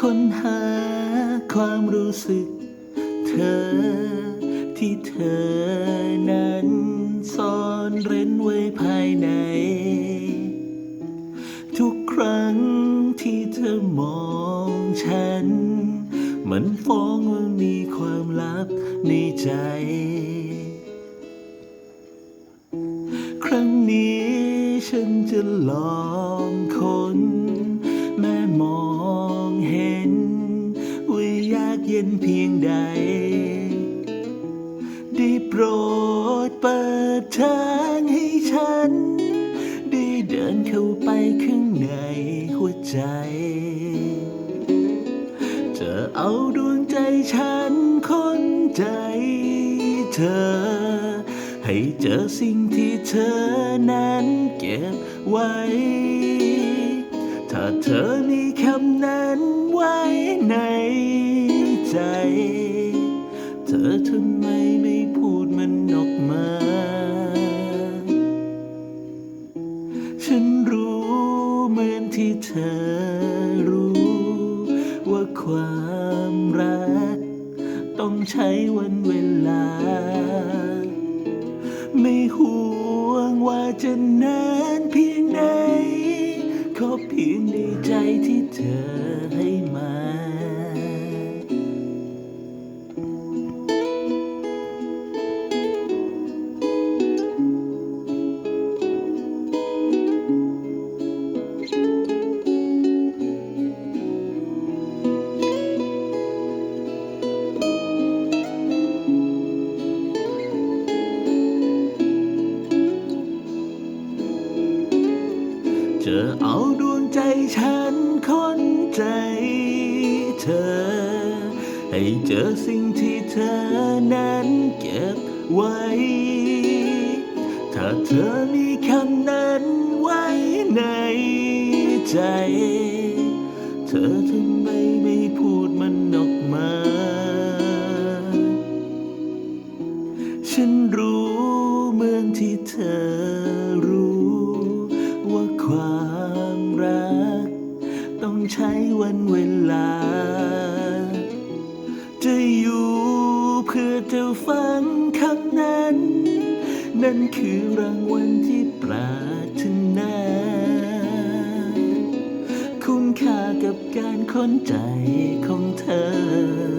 คนหาความรู้สึก เธอที่เธอนั้นซ่อนเร้นไว้ภายใน ทุกครั้งที่เธอมองฉัน มันฟ้องว่ามีความลับในใจ ครั้งนี้ฉันจะลองค้นแม่มอง นเพียงใด ได้โปรดเปิดทางให้ฉัน ได้เดินเข้าไปข้างในหัวใจ จะเอาดวงใจฉันคนใจเธอ ให้เจอสิ่งที่เธอนั้นเก็บไว้ ถ้าเธอมีคำนั้นไว้ ทำไมไม่พูดมันออกมา ฉันรู้เหมือนที่เธอรู้ ว่าความรัก ต้องใช้วันเวลา ไม่ห่วงว่าจะนานเพียงไหนขอเพียงในใจที่เธอให้มา จะเอาดวงใจฉันคนใจเธอ ให้เจอสิ่งที่เธอนั้นเก็บไว้ ถ้าเธอมีคำนั้นไว้ในใจ เธอทำไมไม่พูดมันออกมา ฉันรู้ ความรัก ต้องใช้วันเวลา จะอยู่เพื่อจะฟังคำนั้น นั่นคือรางวัลที่ปรารถนาคุณค่ากับการค้นใจของเธอ